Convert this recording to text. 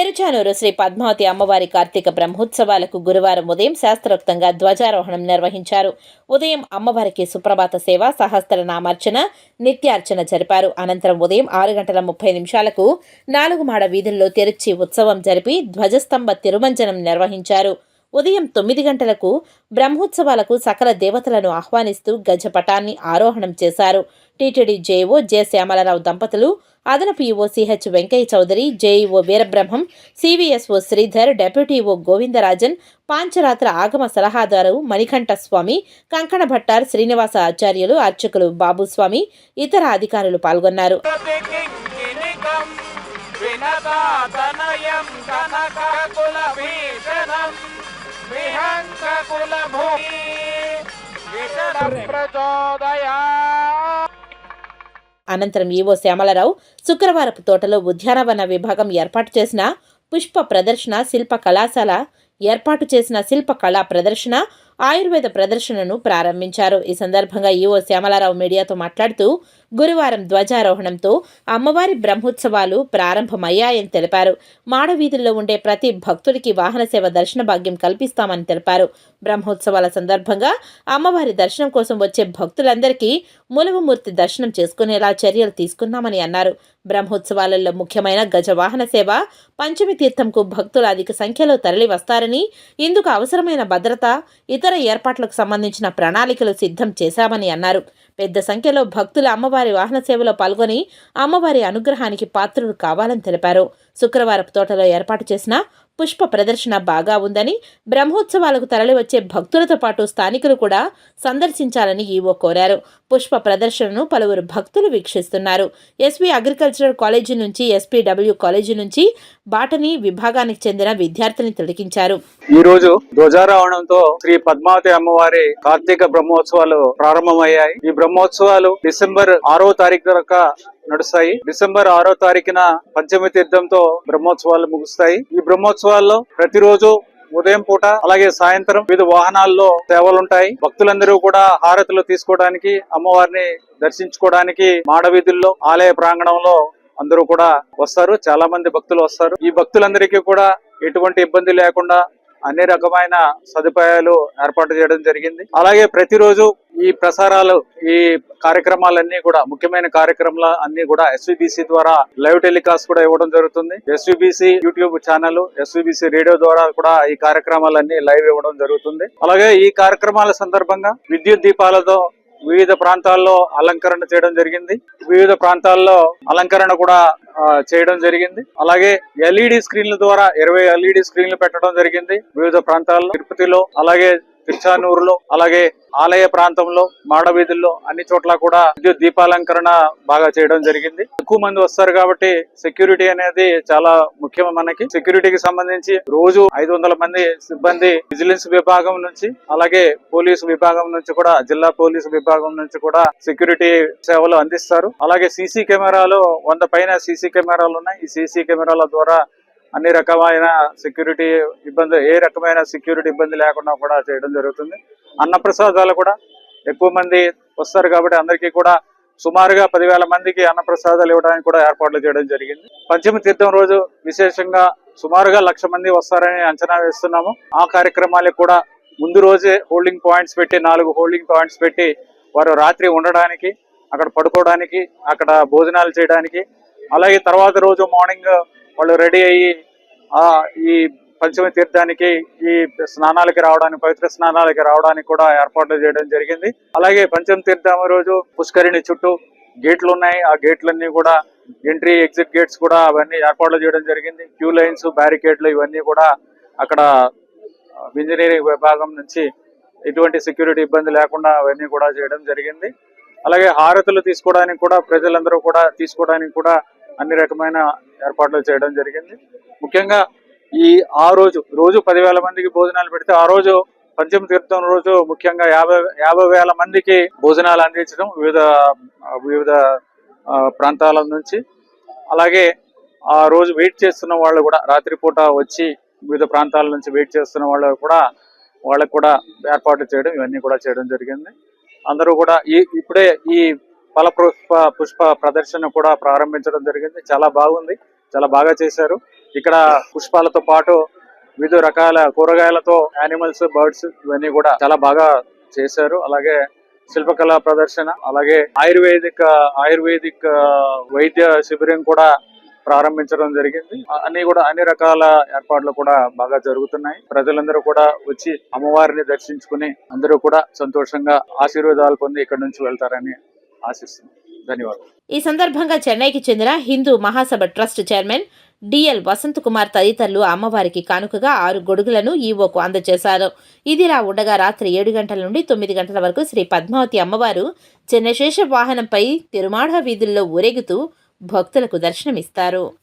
తిరుచానూరు శ్రీ పద్మావతి అమ్మవారి కార్తీక బ్రహ్మోత్సవాలకు గురువారం ఉదయం శాస్త్రోక్తంగా ధ్వజారోహణం నిర్వహించారు. ఉదయం అమ్మవారికి సుప్రభాత సేవ సహస్రనామార్చన నిత్యార్చన జరిపారు. అనంతరం ఉదయం ఆరు గంటల ముప్పై నిమిషాలకు నాలుగు మాడ వీధుల్లో తెరిచి ఉత్సవం జరిపి ధ్వజస్తంభ తిరుమంజనం నిర్వహించారు. ఉదయం తొమ్మిది గంటలకు బ్రహ్మోత్సవాలకు సకల దేవతలను ఆహ్వానిస్తూ గజపటాన్ని ఆరోహణం చేశారు. టీటీడీ జేఓ జె శ్యామలరావు దంపతులు అదనపు EO CH Venkaiah Chowdary JEO Veerabrahmam CVSO Sridhar deputy EO Govindarajan Pancharatra Agama సలహాదారు మణికంఠస్వామి కంకణ భట్టార్ శ్రీనివాస ఆచార్యులు అర్చకులు బాబుస్వామి ఇతర అధికారులు పాల్గొన్నారు. ప్రచోదయా అనంతరం ఈవో శ్యామలరావు శుక్రవారపు తోటలో ఉద్యానవన విభాగం ఏర్పాటు చేసిన పుష్ప ప్రదర్శన శిల్ప కళాశాల ఏర్పాటు చేసిన శిల్ప కళా ప్రదర్శన ఆయుర్వేద ప్రదర్శనను ప్రారంభించారు. ఈ సందర్భంగా ఈవో శ్యామలారావు మీడియాతో మాట్లాడుతూ గురువారం ధ్వజారోహణంతో అమ్మవారి బ్రహ్మోత్సవాలు ప్రారంభమయ్యాయని తెలిపారు. మాడవీధుల్లో ఉండే ప్రతి భక్తుడికి వాహన సేవ దర్శన భాగ్యం కల్పిస్తామని తెలిపారు. బ్రహ్మోత్సవాల సందర్భంగా అమ్మవారి దర్శనం కోసం వచ్చే భక్తులందరికీ ములుగుమూర్తి దర్శనం చేసుకునేలా చర్యలు తీసుకున్నామని అన్నారు. బ్రహ్మోత్సవాలలో ముఖ్యమైన గజవాహన సేవ పంచమి తీర్థంకు భక్తులు అధిక సంఖ్యలో తరలి వస్తారని ఇందుకు అవసరమైన భద్రత ఇతర ఏర్పాట్లకు సంబంధించిన ప్రణాళికలు సిద్ధం చేశామని అన్నారు. పెద్ద సంఖ్యలో భక్తులు అమ్మవారి వాహన సేవలో పాల్గొని అమ్మవారి అనుగ్రహానికి పాత్రులు కావాలని తెలిపారు. శుక్రవారపు తోటలో ఏర్పాటు చేసిన పుష్ప ప్రదర్శన బాగా ఉందని బ్రహ్మోత్సవాలకు తరలివచ్చే భక్తులతో పాటు స్థానికులు కూడా సందర్శించాలని ఈవో కోరారు. పుష్ప ప్రదర్శనను పలువురు భక్తులు వీక్షిస్తున్నారు. ఎస్వి అగ్రికల్చరల్ కాలేజీ నుంచి ఎస్పీడబ్ల్యూ కాలేజీ నుంచి బాటనీ విభాగానికి చెందిన విద్యార్థిని తొలగించారు. ఈ రోజు ధ్వజారోహణంతో శ్రీ పద్మావతి అమ్మవారి కార్తీక బ్రహ్మోత్సవాలు ప్రారంభమయ్యాయి. ఈ బ్రహ్మోత్సవాలు డిసెంబర్ ఆరో తారీఖు దాకా నడుస్తాయి. డిసెంబర్ ఆరో తారీఖున పంచమి తీర్థంతో బ్రహ్మోత్సవాలు ముగుస్తాయి. ఈ బ్రహ్మోత్సవాల్లో ప్రతిరోజు ఉదయం పూట అలాగే సాయంత్రం వివిధ వాహనాల్లో సేవలుంటాయి. భక్తులందరూ కూడా హారతులు తీసుకోవడానికి అమ్మవారిని దర్శించుకోవడానికి మాడవీధుల్లో ఆలయ ప్రాంగణంలో అందరూ కూడా వస్తారు. చాలా మంది భక్తులు వస్తారు. ఈ భక్తులందరికీ కూడా ఎటువంటి ఇబ్బంది లేకుండా అన్ని రకమైన సదుపాయాలు ఏర్పాటు చేయడం జరిగింది. అలాగే ప్రతిరోజు ఈ ప్రసారాలు ఈ కార్యక్రమాలన్నీ కూడా ముఖ్యమైన కార్యక్రమాలు అన్ని కూడా ఎస్విబిసి ద్వారా లైవ్ టెలికాస్ట్ కూడా ఇవ్వడం జరుగుతుంది. SVBC YouTube channel SVBC radio ద్వారా కూడా ఈ కార్యక్రమాలన్నీ లైవ్ ఇవ్వడం జరుగుతుంది. అలాగే ఈ కార్యక్రమాల సందర్భంగా విద్యుత్ దీపాలతో వివిధ ప్రాంతాల్లో అలంకరణ చేయడం జరిగింది. వివిధ ప్రాంతాల్లో అలంకరణ కూడా చేయడం జరిగింది. అలాగే ఎల్ఈడి స్క్రీన్ల ద్వారా ఇరవై ఎల్ఈడి స్క్రీన్లు పెట్టడం జరిగింది. వివిధ ప్రాంతాల్లో తిరుపతిలో అలాగే తిరుచానూరులో అలాగే ఆలయ ప్రాంతంలో మాడవీధుల్లో అన్ని చోట్ల కూడా విద్యుత్ దీపాలంకరణ బాగా చేయడం జరిగింది. ఎక్కువ మంది వస్తారు కాబట్టి సెక్యూరిటీ అనేది చాలా ముఖ్యం మనకి. సెక్యూరిటీకి సంబంధించి రోజు ఐదు వందల మంది సిబ్బంది విజిలెన్స్ విభాగం నుంచి అలాగే పోలీసు విభాగం నుంచి కూడా జిల్లా పోలీసు విభాగం నుంచి కూడా సెక్యూరిటీ సేవలు అందిస్తారు. అలాగే సీసీ కెమెరాలు వంద పైన సీసీ కెమెరాలు ఉన్నాయి. ఈ సీసీ కెమెరాల ద్వారా అన్ని రకమైన సెక్యూరిటీ ఇబ్బంది ఏ రకమైన సెక్యూరిటీ ఇబ్బంది లేకుండా కూడా చేయడం జరుగుతుంది. అన్నప్రసాదాలు కూడా ఎక్కువ మంది వస్తారు కాబట్టి అందరికీ కూడా సుమారుగా పదివేల మందికి అన్నప్రసాదాలు ఇవ్వడానికి కూడా ఏర్పాట్లు చేయడం జరిగింది. పంచమ తీర్థం రోజు విశేషంగా సుమారుగా లక్ష మంది వస్తారని అంచనా వేస్తున్నాము. ఆ కార్యక్రమాలకు కూడా ముందు రోజే హోల్డింగ్ పాయింట్స్ పెట్టి నాలుగు హోల్డింగ్ పాయింట్స్ పెట్టి వారు రాత్రి ఉండడానికి అక్కడ పడుకోవడానికి అక్కడ భోజనాలు చేయడానికి అలాగే తర్వాత రోజు మార్నింగ్ వాళ్ళు రెడీ అయ్యి ఆ ఈ పంచమి తీర్థానికి ఈ స్నానాలకి రావడానికి పవిత్ర స్నానాలకి రావడానికి కూడా ఏర్పాట్లు చేయడం జరిగింది. అలాగే పంచమ తీర్థం రోజు పుష్కరిణి చుట్టూ గేట్లు ఉన్నాయి. ఆ గేట్లన్నీ కూడా ఎంట్రీ ఎగ్జిట్ గేట్స్ కూడా అవన్నీ ఏర్పాట్లు చేయడం జరిగింది. క్యూ లైన్స్ బ్యారికేడ్లు ఇవన్నీ కూడా అక్కడ ఇంజనీరింగ్ విభాగం నుంచి ఎటువంటి సెక్యూరిటీ ఇబ్బంది లేకుండా అవన్నీ కూడా చేయడం జరిగింది. అలాగే హారతులు తీసుకోవడానికి కూడా ప్రజలందరూ కూడా తీసుకోవడానికి కూడా అన్ని రకమైన ఏర్పాట్లు చేయడం జరిగింది. ముఖ్యంగా ఈ ఆ రోజు రోజు పదివేల మందికి భోజనాలు పెడితే ఆ రోజు పంచమ తీర్థం రోజు ముఖ్యంగా యాభై యాభై వేల మందికి భోజనాలు అందించడం వివిధ వివిధ ప్రాంతాల నుంచి. అలాగే ఆ రోజు వెయిట్ చేస్తున్న వాళ్ళు కూడా రాత్రిపూట వచ్చి వివిధ ప్రాంతాల నుంచి వెయిట్ చేస్తున్న వాళ్ళు కూడా వాళ్ళకు కూడా ఏర్పాట్లు చేయడం ఇవన్నీ కూడా చేయడం జరిగింది. అందరూ కూడా ఈ ఇప్పుడే ఈ ఫల పుష్ప పుష్ప ప్రదర్శన కూడా ప్రారంభించడం జరిగింది. చాలా బాగుంది. చాలా బాగా చేశారు. ఇక్కడ పుష్పాలతో పాటు వివిధ రకాల కూరగాయలతో యానిమల్స్ బర్డ్స్ ఇవన్నీ కూడా చాలా బాగా చేశారు. అలాగే శిల్పకళా ప్రదర్శన అలాగే ఆయుర్వేదిక్ ఆయుర్వేదిక్ వైద్య శిబిరం కూడా ప్రారంభించడం జరిగింది. అన్ని కూడా అన్ని రకాల ఏర్పాట్లు కూడా బాగా జరుగుతున్నాయి. ప్రజలందరూ కూడా వచ్చి అమ్మవారిని దర్శించుకుని అందరూ కూడా సంతోషంగా ఆశీర్వాదాలు పొంది ఇక్కడ నుంచి వెళ్తారని ఆశిస్తున్నాం. ధన్యవాదాలు. ఈ సందర్భంగా చెన్నైకి చెందిన Hindu Mahasabha trust chairman DL Vasanth Kumar తదితరులు అమ్మవారికి కానుకగా ఆరు గొడుగులను ఈవోకు అందజేశారు. ఇదిలా ఉండగా రాత్రి ఏడు గంటల నుండి తొమ్మిది గంటల వరకు శ్రీ పద్మావతి అమ్మవారు చిన్నశేష వాహనంపై తిరుమాడ వీధుల్లో ఊరేగుతూ భక్తులకు దర్శనమిస్తారు.